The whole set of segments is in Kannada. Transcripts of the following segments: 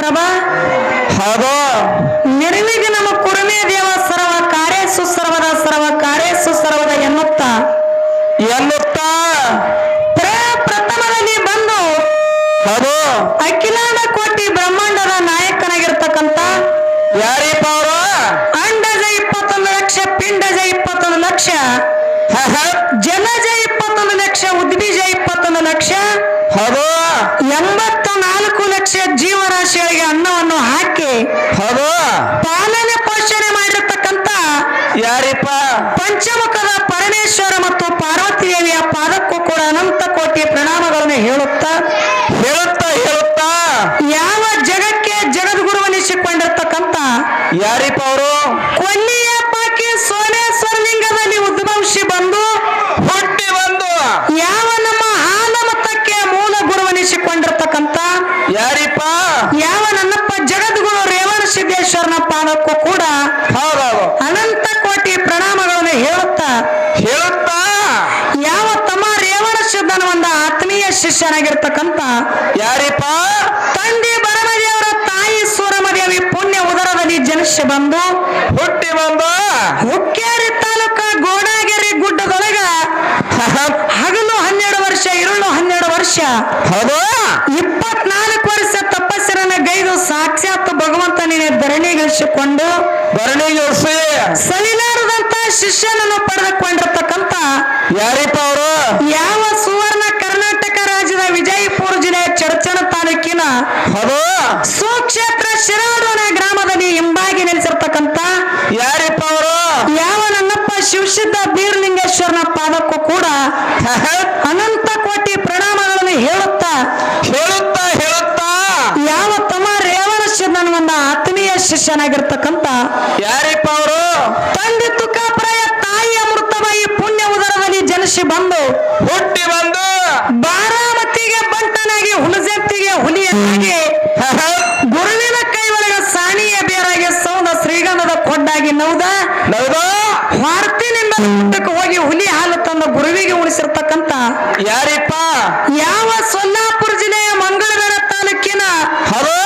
ಪ್ರಭಾ. ಹೌದು ನಿರುವಿಗೆ ನಮ್ಮ ಕುರುಮೆ ದೇವ ಸರ್ವ ಕಾರ್ಯ ಸುಸರ್ವದ ಸರ್ವ ಕಾರ್ಯ ಸುಸರ್ವದ ಎನ್ನುತ್ತ. ಎನ್ನುತ್ತಾ. ಪ್ರಥಮದಲ್ಲಿ ಬಂದು ಹೌದು ಅಖಿಲಾಂಡ ಕೋಟಿ ಬ್ರಹ್ಮಾಂಡದ ನಾಯಕನಾಗಿರ್ತಕ್ಕಂಥ ಯಾರಿಪ್ಪ ಹೌದು. ಪಾಲನೆ ಪೋಷಣೆ ಮಾಡಿರ್ತಕ್ಕಂತ ಯಾರಿಪ್ಪ? ಪಂಚಮುಖದ ಪರಮೇಶ್ವರ ಮತ್ತು ಪಾರ್ವತಿ ದೇವಿಯ ಪಾದಕ್ಕೂ ಕೂಡ ಅನಂತ ಕೋಟಿ ಪ್ರಣಾಮಗಳನ್ನು ಹೇಳುತ್ತಾ ಹೇಳುತ್ತಾ ಹೇಳುತ್ತಾ. ಯಾವ ಜಗಕ್ಕೆ ಜಗದ್ಗುರುವನಿಸಿಕೊಂಡಿರ್ತಕ್ಕಂತ ಯಾರಿಪ್ಪ ಅವರು ಕೊಲ್ಲಿಯ ಪಾಕಿ ಸೋಮೇಶ್ವರ ಲಿಂಗದಲ್ಲಿ ಉದ್ಭವಿಸಿ ಬಂದು ಹುಟ್ಟಿ ಬಂದು ಯಾವ ನಮ್ಮ ಹಾಲ ಮತಕ್ಕೆ ಮೂಲ ಗುರುವನಿಸಿಕೊಂಡಿರ್ತಕ್ಕಂಥ ಯಾರಿಪ್ಪ ಯಾವ ನನ್ನಪ್ಪ ಜಗದ್ಗುರು ರೇವಣ ಸಿದ್ದೇಶ್ವರನ ಪಾದಕ್ಕೂ ಕೂಡ ಹೌದೌದು ಅನಂತ ಕೋಟಿ ಪ್ರಣಾಮಗಳನ್ನು ಹೇಳುತ್ತಾ? ಯಾವ ತಮ್ಮ ರೇವಣ ಸಿದ್ಧನ ಒಂದು ಆತ್ಮೀಯ ಶಿಷ್ಯನಾಗಿರ್ತಕ್ಕಂತ ಯಾರಿಪ್ಪ? ತಂದೆ ಬರಮದೇವರ ತಾಯಿ ಸೂರಮದೇವಿ ಪುಣ್ಯ ಉದರದಲ್ಲಿ ಜನಿಸಿ ಬಂದು ಹುಟ್ಟಿ ಬಂದು? ಹುಕ್ಕೇರಿ ತಾಲೂಕ ಗೋಡಾಗೆರೆ ಗುಡ್ಡದೊಳಗ ಹಗಲು ಹನ್ನೆರಡು ವರ್ಷ ಇರುಳು ಹನ್ನೆರಡು ವರ್ಷ ಹೌದು. ಇಪ್ಪತ್ನಾಲ್ಕು ವರ್ಷ ತಪಸ್ಸರನ್ನ ಗೈದು ಸಾಕ್ಷಾತ್ ಭಗವಂತನಿನ ಧರಣಿಗಿಳಿಸಿಕೊಂಡು ಧರಣಿಗಳಿಸಿ ಸಲಿಲಾರದಂತ ಶಿಷ್ಯನನ್ನು ಪಡೆದುಕೊಂಡಿರ್ತಕ್ಕಂತ ಯಾರಿಪ್ಪ ಅವರು? ಯಾವ ಸುವರ್ಣ ಕರ್ನಾಟಕ ರಾಜ್ಯದ ವಿಜಯಪುರ ಜಿಲ್ಲೆಯ ಚರ್ಚನ ತಾಲೂಕಿನ ಸುಕ್ಷೇತ್ರ ಶಿರಾಡೋಣ ಗ್ರಾಮದಲ್ಲಿ ಹಿಂಬಾಗಿ ನೆಲೆಸಿರ್ತಕ್ಕಂತ ಯಾರಿಪ್ಪ ಅವರು? ಯಾವ ನನ್ನಪ್ಪ ಶಿವಸಿದ್ಧ ಬೀರಲಿಂಗೇಶ್ವರನ ಪಾದಕ್ಕೂ ಕೂಡ ಅನಂತ ಕೋಟಿ ಪ್ರಣಾಮಗಳನ್ನು ಹೇಳುತ್ತಾ ಹೇಳುತ್ತಾ ಹೇಳುತ್ತಾ. ಯಾವ ತಮ್ಮ ರೇವಣ ಒಂದು ಆತ್ಮೀಯ ಶಿಷ್ಯನಾಗಿರ್ತಕ್ಕಂತ ಯಾರಿಪ್ಪ ಅವರು? ತಂದೆ ತುಕಾಪ್ರಾಯ ತಾಯಿ ಅಮೃತಬಾಯಿ ಪುಣ್ಯ ಉದರದಲ್ಲಿ ಬಂದು ಹುಟ್ಟಿ ಬಂದು ಬಾರಾಮತಿಗೆ ಬಂಟನಾಗಿ ಹುಲಜತ್ತಿಗೆ ಹುಲಿಯಾಗಿ ಗುರುವಿನ ಕೈ ಒಳಗ ಸಾಣಿಯ ಬೇರಾಗಿ ಸೌದ ಶ್ರೀಗಂಧದ ಕೊಡ್ಡಾಗಿ ನೌದ ಹೊರತಿನಿಂದ ಹೋಗಿ ಹುಲಿ ಹಾಲು ತನ್ನ ಗುರುವಿಗೆ ಉಳಿಸಿರ್ತಕ್ಕಂತ ಯಾರಿಪ್ಪ? ಯಾವ ಸೊಲ್ಲಾಪುರ ಜಿಲ್ಲೆಯ ಮಂಗಳೂರ ತಾಲೂಕಿನ ಹರೋ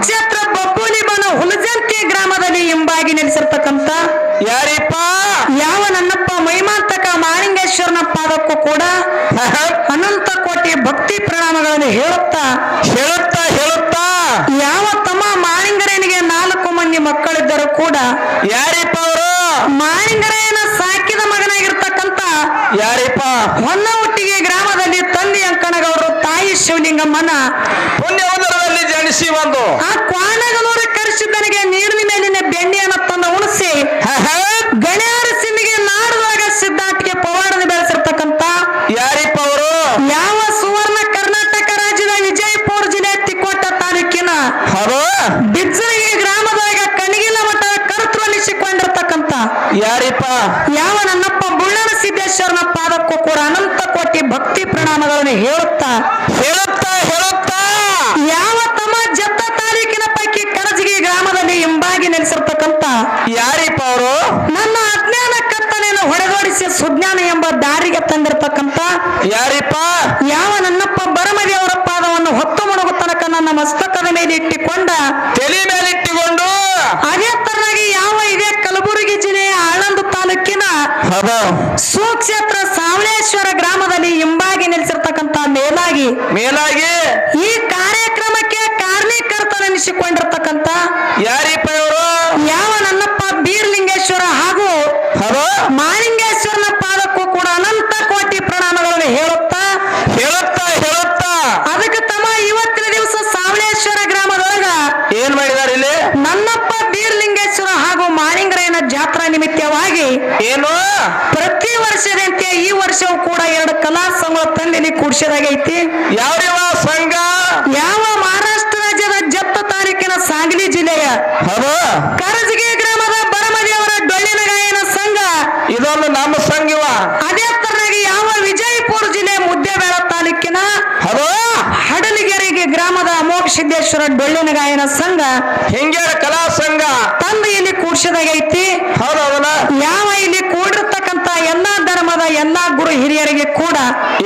ಕ್ಷೇತ್ರ ಬಬ್ಬುಲಿ ಬನ ಹುಲಜಂತಿ ಗ್ರಾಮದಲ್ಲಿ ಎಂಬಾಗಿ ನೆಲೆಸಿರ್ತಕ್ಕಂತ ಯಾರಿಪ್ಪ? ಯಾವ ಪಾದಕ್ಕೂ ಕೂಡ ಅನಂತ ಕೋಟಿ ಭಕ್ತಿ ಪ್ರಣಾಮಗಳನ್ನು ಹೇಳುತ್ತಾ ಹೇಳುತ್ತಾ ಹೇಳುತ್ತಾ. ಯಾವ ತಮ್ಮ ಮಾಳಿಂಗರೇನಿಗೆ ನಾಲ್ಕು ಮಂದಿ ಮಕ್ಕಳಿದ್ದರೂ ಕೂಡ ಯಾರಿಪ್ಪ ಅವರು? ಮಾಳಿಂಗರೇನ ಸಾಕಿದ ಮಗನಾಗಿರ್ತಕ್ಕಂತ ಯಾರಿಪ್ಪ? ಹೊನ್ನಹುಟ್ಟಿಗೆ ಗ್ರಾಮದಲ್ಲಿ ತಂದೆ ಅಂಕಣಗೌಡರು ತಾಯಿ ಶಿವಲಿಂಗಮ್ಮನ ಪುಣ್ಯ ಉದರದಲ್ಲಿ ಜನಿಸಿ ಬಂದು ಆ ಕ್ವಾಣಗನೂರ ಕರೆಸಿದ್ದನಿಗೆ ನೀರಿನ ಮೇಲಿನ ಬೆಣ್ಣೆಯನ್ನು ತಂದು ಉಣಿಸಿ ಗಣ್ಯಾರ ಸಿಂಧಿಗೆ ನಾಡದಾಗ ಸಿದ್ಧಾಟಿಗೆ ಪವಾಡದ ಬೆಳೆಸಿರ್ತಕ್ಕಂಥ ಯಾರಿಪ್ಪ ಅವರು ಯಾವ ಸುವರ್ಣ ಕರ್ನಾಟಕ ರಾಜ್ಯದ ವಿಜಯಪುರ ಜಿಲ್ಲೆ ತಿಕೋಟ ತಾಲೂಕಿನ ಹೌದು ಬಿಜ್ಜರಿಗೆ ಗ್ರಾಮದೊಳಗ ಕಣಗಿಲ ಮಠ ಕರ್ತೃವನಿಸಿಕೊಂಡಿರ್ತಕ್ಕಂಥ ಯಾರಿಪ್ಪ ಯಾವ ನನ್ನಪ್ಪ ಬುಳ್ಳನ ಸಿದ್ದೇಶ್ವರನ ಕೂಡ ಅನಂತ ಕೋಟಿ ಭಕ್ತಿ ಪ್ರಣಾಮಗಳನ್ನು ಹೇಳುತ್ತಾ ಹೇಳುತ್ತಾ ಹೇಳುತ್ತಾ. ಯಾವ ತಮ್ಮ ಜತ್ತ ತಾಲೂಕಿನ ಪೈಕಿ ಕರಜಗಿ ಗ್ರಾಮದಲ್ಲಿ ಹಿಂಬಾಗಿ ನೆಲೆಸಿರ್ತಕ್ಕಂತ ಯಾರಿಪ್ಪ ಅವರು? ನನ್ನ ಅಜ್ಞಾನ ಕತ್ತನೆಯನ್ನು ಹೊಡೆದೋಡಿಸಿ ಸುಜ್ಞಾನ ಎಂಬ ದಾರಿಗೆ ತಂದಿರತಕ್ಕಂತ ಯಾರಿಪ್ಪ? ಯಾವ ನನ್ನಪ್ಪ ಬರಮದೇವರ ಪಾದವನ್ನು ಹೊತ್ತು ಮುಳುಗು ತನಕ ನನ್ನ ಮಸ್ತಕದ ಮೇಲೆ ಇಟ್ಟಿಕೊಂಡ ತಲೆ ಮೇಲಿಟ್ಟುಕೊಂಡು ಅದೇ ತರನಾಗಿ ಯಾವ ಇದೇ ಕಲಬುರಗಿ ಜಿಲ್ಲೆಯ ಆಳಂದ ತಾಲೂಕಿನ ಸುಕ್ಷೇತ್ರ ಸಾವಳೇಶ್ವರ ಗ್ರಾಮದಲ್ಲಿ ಹಿಂಬಾಗಿ ನೆಲೆಸಿರ್ತಕ್ಕಂತ ಮೇಲಾಗಿ ಮೇಲಾಗಿ ಈ ಕಾರ್ಯಕ್ರಮಕ್ಕೆ ಕಾರಣೀಕರ್ತನೆನಿಸಿಕೊಂಡಿರ್ತಕ್ಕಂಥ ಯಾರಿಪ್ಪ ಇವರು ಯಾವ ನನ್ನಪ್ಪ ಬೀರ್ಲಿಂಗೇಶ್ವರ ಹಾಗೂ ಹೌದು ಮಾಲಿಂಗೇಶ್ವರನ ಪಾದಕ್ಕೂ ಕೂಡ ಅನಂತ ಕೋಟಿ ಪ್ರಣಾಮಗಳನ್ನು ಹೇಳುತ್ತಾ ಹೇಳುತ್ತಾ ಹೇಳುತ್ತಾ ಅದಕ್ಕೆ ತಮ್ಮ ಇವತ್ತಿನ ದಿವಸ ಸಾವಳೇಶ್ವರ ಗ್ರಾಮದೊಳಗ ಏನ್ ಮಾಡಿದಾರೆ ಇಲ್ಲಿ ನನ್ನಪ್ಪ ಬೀರ್ಲಿಂಗೇಶ್ವರ ಹಾಗೂ ಮಾಲಿಂಗರಾಯನ ಜಾತ್ರಾ ನಿಮಿತ್ತವಾಗಿ ಏನು ಪ್ರತಿ ವರ್ಷದಂತೆ ಈ ವರ್ಷವೂ ಕೂಡ ಎರಡು ಕಲಾ ಸಂಘ ತಂದಿಲ್ಲಿ ಕೂಡಿಸಿದಾಗೈತಿ? ಯಾವ್ಯಾವ ಸಂಘ? ಯಾವ ಮಹಾರಾಷ್ಟ್ರ ರಾಜ್ಯದ ಜತ್ತ ತಾಲೂಕಿನ ಸಾಂಗ್ಲಿ ಜಿಲ್ಲೆಯ? ಹೌದು. ಕರಜಗಿ ಗ್ರಾಮದ ಬರಮದೇವರ ಡೊಳ್ಳಿನ ಗಾಯನ ಸಂಘ. ಇದೊಂದು ನಮ್ಮ ಸಂಘವ ಅದೇ ತರನಾಗಿ ಯಾವ ವಿಜಯಪುರ ಜಿಲ್ಲೆ ಮುದ್ದೇಬೇಳ ತಾಲೂಕಿನ? ಹೌದು. ಹಡಲಿಗೆರೆಗೆ ಗ್ರಾಮದ ಅಮೋಘ ಸಿದ್ದೇಶ್ವರ ಡೊಳ್ಳಿನ ಗಾಯನ ಸಂಘ. ಹಿಂಗೇರ ಕಲಾ ಸಂಘ. ತಂದು ಇಲ್ಲಿ ಕೂಡಿಸಿದಾಗೈತಿ. ಹೌದು ಯಾವ ಇಲ್ಲಿ ಕೂಡಿರ್ತಕ್ಕಂತ ಎಲ್ಲಾ ಗುರು ಹಿರಿಯರಿಗೆ ಕೂಡ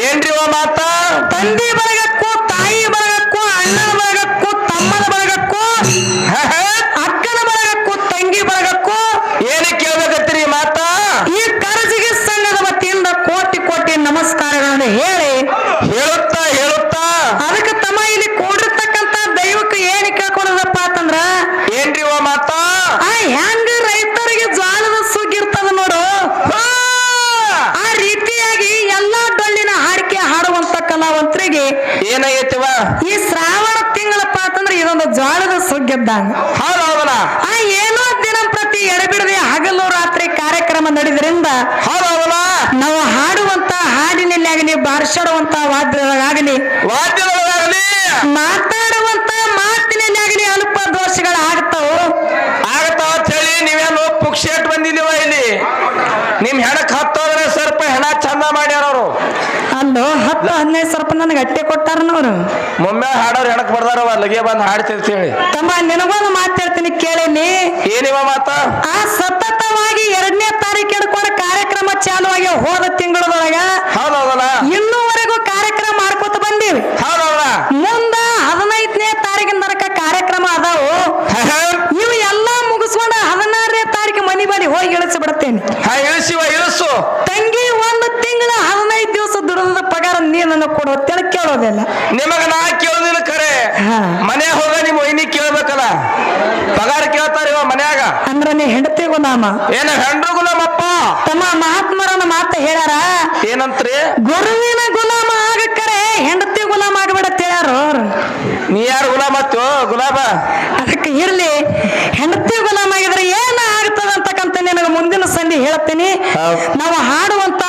ಏನ್ರಿ ಮಾತ? ತಂದೆ ಬಳಗಕ್ಕೂ ತಾಯಿ ಬಳಗಕ್ಕೂ ಅಣ್ಣ ಬಳಗಕ್ಕೂ ಜ್ವಾಳದ ಸುಗ್ಗಿದ್ದಂಗ. ಹೌದು ಹೌದಲ್ಲ ಆ ಏನೋ ದಿನ ಪ್ರತಿ ಎಡಬಿಡದೆ ಹಗಲು ರಾತ್ರಿ ಕಾರ್ಯಕ್ರಮ ನಡೆದ್ರಿಂದ ಹೌದು ಹೌದಲ್ಲ ನಾವು ಹಾಡುವಂತ ಹಾಡಿನಲ್ಲಿ ಆಗಲಿ ಬಾರಿಸಾಡುವಂತ ವಾದ್ಯಗಳಾಗಲಿ ವಾದ್ಯದೊಳಗಾಗಲಿ ಮಾತಾಡುವಂತ ಮಾತಿನಲ್ಲಿ ಆಗಲಿ ಅಲ್ಪ ದೋಷಗಳು ಆಗ್ತಾವ. ಆಗತ್ತಾವ ಚಳಿ ಹೇಳಿ ನೀವೇನು ಪುಕ್ಷೇಟ್ ಬಂದಿದ್ದೀವ ಇಲ್ಲಿ. ನಿಮ್ ಹೆಣಕ್ ಹತ್ತೋದ್ರೆ ಸ್ವಲ್ಪ ಹೆಣ ಚಂದ ಮಾಡ್ಯಾರ ಅಲ್ಲೋ ಹತ್ತು ಹದಿನೈದು ಸ್ವಲ್ಪ ನನಗೆ ಅಟ್ಟೆ ಕೊಟ್ಟಾರನವ್ರು ಮೊಮ್ಮೆ ಹಾಡೋರು ಹೆಣಕ್ ಬರ್ದಾರವ ಲಗೆ ಬಂದು ಹಾಡ್ತಿರ್ತೀವಿ ತಮ್ಮ ನಿನಗೊಂದು ಮಾತಾಡ್ತೀನಿ ಕೇಳೇನಿ. ಏನಿವ ಮಾತ? ಆ ಸತತವಾಗಿ ಎರಡನೇ ತಾರೀಕು ಹಿಡ್ಕೊಂಡು ಕಾರ್ಯಕ್ರಮ ಚಾಲುವಾಗಿ ಹೋದ ತಿಂಗಳದೊಳಗ ಹೌದೌದಲ್ಲ ಹೌದಲ್ಲ ಇನ್ನೂವರೆಗೂ ಕಾರ್ಯಕ್ರಮ ಮಾಡ್ಕೊತ ಬಂದೀವಿ ಹೌದು ಹೌದಲ್ಲ ಮುಂದ ಹದಿನೈದನೇ ತಾರೀಕಿನ ತನಕ ಕಾರ್ಯಕ್ರಮ ಅದಾವು ಇವು ಎಲ್ಲಾ ಮುಗಿಸ್ಕೊಂಡ ಹದಿನಾರನೇ ತಾರೀಕು ಮನಿ ಬಳಿ ಹೋಗಿ ಇಳಿಸಿ ಬಿಡ್ತೇನೆ ಹಾ ಇಳಿಸಿವ ಇಳಿಸು ತಂಗಿ ಒಂದು ತಿಂಗಳ ಹದಿನೈದು ದಿವಸ ದುಡಿದ ಪಗಾರ ನೀನನ್ನು ಕೊಡು ಅಂತೇಳಿ ಕೇಳೋದಿಲ್ಲ? ನಿಮಗ ನಾ ಕೇಳೋದಿಲ್ಲ ಖರೆ ಮನೆ ಹೋಗ ನಿಮ್ಮ ಒಯ್ನಿ ಕೇಳ್ಬೇಕಲ್ಲ? ಪಗಾರ ಕೇಳ್ತಾರ ಇವ ಮನ್ಯಾಗ. ಅಂದ್ರ ನೀ ಹೆಂಡತಿ ಗುಲಾಮ ಏನ ಹೆಂಡ್ರು ಗುಲಾಮಪ್ಪ ತಮ್ಮ ಮಹಾತ್ಮರನ್ನ ಮಾತ ಹೇಳ್ಯಾರ? ಏನಂತ್ರಿ? ಗುರುವಿನ ಗುಲಾಮ ಆಗಕ್ಕರೆ ಹೆಂಡತಿ ಗುಲಾಮ ಆಗಬೇಡತ್ತ ಹೇಳ್ಯಾರ ನೀ ಯಾರು ಗುಲಾಮ ಹತ್ತೋ ಗುಲಾಬ ಅದಕ್ಕೆ ಇರ್ಲಿ ಹೆಂಡತಿ ಗುಲಾಮ ಆಗಿದ್ರೆ ಏನ ಆಗ್ತದ ಅಂತಕ್ಕಂತ ನಿನಗ ಮುಂದಿನ ಸಂಧಿ ಹೇಳ್ತೀನಿ. ನಾವು ಹಾಡುವಂತ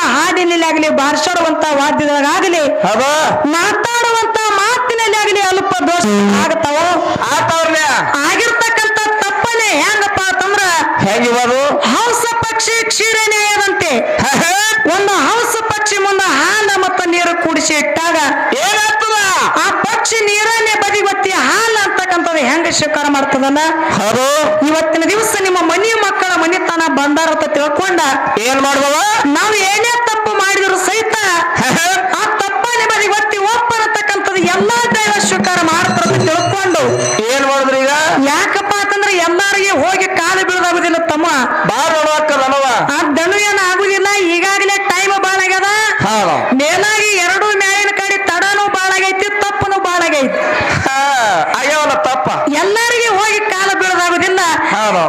ಆಗಲಿ ಬಾರಿಸೋಡುವಂತ ವಾದ್ಯದೊಳಗಾಗಲಿ ಅದು ಮಾತಾಡುವಂತ ಮಾತಿನಲ್ಲಿ ಆಗಲಿ ಅಲ್ಪ ದೋಷ ಆಗತಾವ? ಆಗಿರ್ತಕ್ಕಂತ ತಪ್ಪನೆ ಹೆಂಗಪ್ಪ ಅಂತಂದ್ರ ಹೆಂಗಿವದು ಹಂಸ ಪಕ್ಷಿ ಕ್ಷೀರನೇಯದಂತೆ ಒಂದು ಹಂಸ ಪಕ್ಷಿ ಮುಂದ ಹಾಲ ಮತ್ತು ನೀರು ಕೂಡಿಸಿ ಇಟ್ಟಾಗ ಏನಾಗ್ತದ? ಆ ಪಕ್ಷಿ ನೀರನ್ನೇ ಬದಿಗೊತ್ತಿ ಹಾಲ ಅಂತಕ್ಕಂಥದ್ದು ಹೆಂಗ ಸ್ವೀಕಾರ ಮಾಡ್ತದಲ್ಲ? ಹೌದು. ಇವತ್ತಿನ ದಿವಸ ನಿಮ್ಮ ಮನಿ ಮಕ್ಕಳ ಮನೆತನ ಬಂದಾರ ಅಂತ ತಿಳ್ಕೊಂಡ ಏನ್ ಮಾಡ್ದವ? ನಾವು ಏನೇ ತಪ್ಪು ಮಾಡಿದ್ರು ಸಹಿತ ಆ ತಪ್ಪನೆ ಬದಿಗೊತ್ತಿ ಒಪ್ಪರತಕ್ಕಂಥದ್ದು ಎಲ್ಲಾ ದೈವ ಸ್ವೀಕಾರ ಮಾಡ್ತಾರ ತಿಳ್ಕೊಂಡು. ಏನ್ ಮಾಡಿದ್ರು ಈಗ? ಯಾಕಪ್ಪ ಅಂತಂದ್ರೆ ಎಲ್ಲಾರಿಗೆ ಹೋಗಿ ಕಾಲು ಬೀಳದಾಗುದಿಲ್ಲ ತಮ್ಮ. ಬಾಳ ನನವ ಆ ದಣು ಏನ ಆಗುದಿಲ್ಲ ಈಗಾಗಲೇ ಟೈಮ್ ಬಾಳ ಆಗ್ಯದ. ಮೇಲಾಗಿ ಎರಡು ಮೇಲಿನ ಕಡೆ ತಡನು ಬಾಳ ಆಗೈತಿ ತಪ್ಪನು ಬಾಳ ಆಗೈತಿ. ಆಗ್ಯಾವಲ್ಲ ತಪ್ಪ. ಎಲ್ಲರಿಗೆ ಹೋಗಿ ಕಾಲು ಬೀಳದಾಗುದಿಲ್ಲ.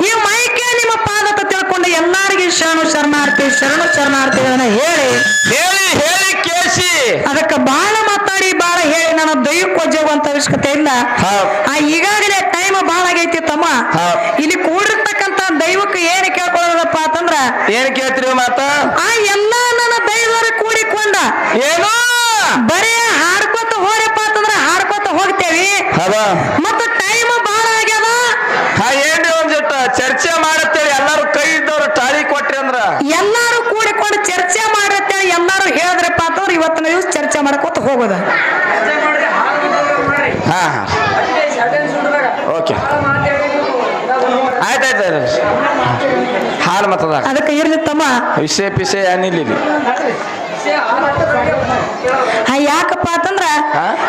ಈ ಮೈಕೆ ನಿಮ್ಮ ಪಾದ ಅಂತ ತಿಳ್ಕೊಂಡು ಎಲ್ಲಾರಿಗೆ ಶರಣು ಶರಣಾರ್ಥಿ ಶರಣು ಶರಣಾರ್ಥಿಗಳನ್ನ ಹೇಳಿ. ಹೇಳಿ ಹೇಳಿ ಕೇಳಿಸಿ. ಅದಕ್ಕೆ ಬಹಳ ಮಾತಾಡಿ ಬಹಳ ಹೇಳಿ. ನಾನು ದೈವಕ್ಕೆ ಹೋಗುವಂತ ಅವಶ್ಯಕತೆ ಇಲ್ಲ. ಆ ಈಗಾಗಲೇ ಟೈಮ್ ಬಹಳ ಆಗೈತಿ ತಮ್ಮ. ಇಲ್ಲಿ ಕೂಡಿರ್ತಕ್ಕಂತ ದೈವಕ್ಕೆ ಏನ್ ಕೇಳ್ಕೊಳ್ಳೋದಪ್ಪ ಅಂತಂದ್ರ ಏನ್ ಕೇಳ್ತೀರಿ ಮಾತ? ಆ ಎಲ್ಲಾ ನನ್ನ ದೈವರು ಕೂಡಿಕೊಂಡ. ಏನೋ? ಬರೇ ಹಾಡ್ಕೊತ ಹೋರಪ್ಪ ಅಂತಂದ್ರ ಹಾಡ್ಕೊತ ಹೋಗ್ತೇವಿ ಅದ ಮತ್ತ ಟೈಮ್ ಬಹಳ ಆಗ್ಯದ ಹಾ ಏನ್ರಿ ಒಂದ್ ಜೊತೆ ಚರ್ಚೆ ಮಾಡತ್ತೇಳಿ ಎಲ್ಲಾರು ಕೈ ಇದ್ದವ್ರು ಟಾಳಿ ಕೊಟ್ರಿ ಅಂದ್ರ ಎಲ್ಲಾರು ಕೂಡಿಕೊಂಡು ಚರ್ಚೆ ಮಾಡಿರ್ತೇವೆ ಎಲ್ಲಾರು ಹೇಳಿದ್ರಪ್ಪ ಅಂತಂದ್ರೆ ಇವತ್ತಿನ ದಿವಸ ಚರ್ಚೆ ಮಾಡ್ಕೊತ ಹೋಗೋದ? ಹಾ ಓಕೆ. ಆಯ್ತಾಯ್ತು ಹಾಲು ಮತ್ತದ ಅದಕ್ಕೆ ಇರ್ಲಿ ತಮ್ಮ. ವಿಷಯ ಏನಿಲ್ಲ ಇಲ್ಲಿ ಯಾಕಪ್ಪ ಅಂತಂದ್ರ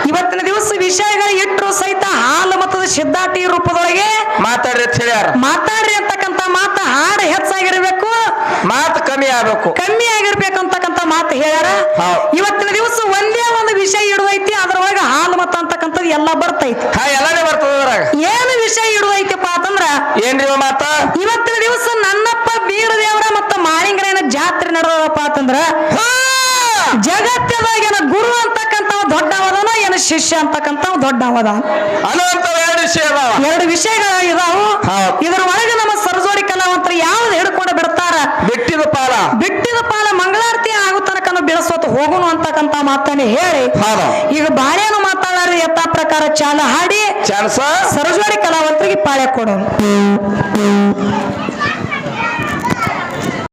ಇವತ್ತಿನ ದಿವಸ ವಿಷಯಗಳ ಇಟ್ಟರು ಸಹಿತ ಹಾಲು ಮತದ ಸಿದ್ಧಾಟಿ ರೂಪದೊಳಗೆ ಮಾತಾಡ್ರಿ ಅಂತ ಹೇಳ್ಯಾರ. ಮಾತಾಡ್ರಿ ಅಂತಕ್ಕಂತ ಮಾತು ಹಾಡು ಹೆಚ್ಚಾಗಿರ್ಬೇಕು. ಮಾತು ಕಮ್ಮಿ ಆಗ್ಬೇಕು. ಕಮ್ಮಿ ಆಗಿರ್ಬೇಕು ಅಂತಕ್ಕಂತ ಮಾತು ಹೇಳ್ಯಾರ. ಇವತ್ತಿನ ದಿವಸ ಒಂದೇ ಒಂದು ಅದ್ರೊಳಗ ಹಾಲು ಮತ ಅಂತಕ್ಕಂಥದ್ದು ಎಲ್ಲ ಬರ್ತೈತಿ. ಹಾ ಎಲ್ಲಾನೇ ಬರ್ತದ ಅದ್ರಾಗ. ಏನು ವಿಷಯ ಇಡುವೈತಿಪ್ಪ ಅಂತಂದ್ರ ಏನ್ರಿ ಇವ ಮಾತ? ಇವತ್ತಿನ ದಿವಸ ನನ್ನಪ್ಪ ಬೀರದೇವರ ಮತ್ತು ಮಾಳಿಂಗರೇನ ಜಾತ್ರೆ ನಡೆದಪ್ಪ ಅಂತಂದ್ರ ಜಗತ್ತಿನಾಗ ಜಗತ್ತದಾಗ ಏನ ಗುರು ಅಂತಕ್ಕಂಥವ್ ದೊಡ್ಡವದನ ಏನ ಶಿಷ್ಯ ಅಂತಕ್ಕಂಥವ್ ದೊಡ್ಡವದ. ಅನ್ನುವಂಥವು ಎರಡು ವಿಷಯ ಅದಾವ. ಎರಡು ವಿಷಯಗಳು ಇದಾವು. ಇದ್ರ ಒಳಗೆ ನಮ್ಮ ಮಾತನ್ನ ಹೇಳಿ. ಈಗ ಬಾಳೆನು ಮಾತಾಡಾರ ಯಥಾ ಪ್ರಕಾರ ಚಾಲ ಹಾಡಿ ಸರಜೋಡಿ ಕಲಾವಂತರಿಗೆ ಪಾಳೆ ಕೊಡೋನು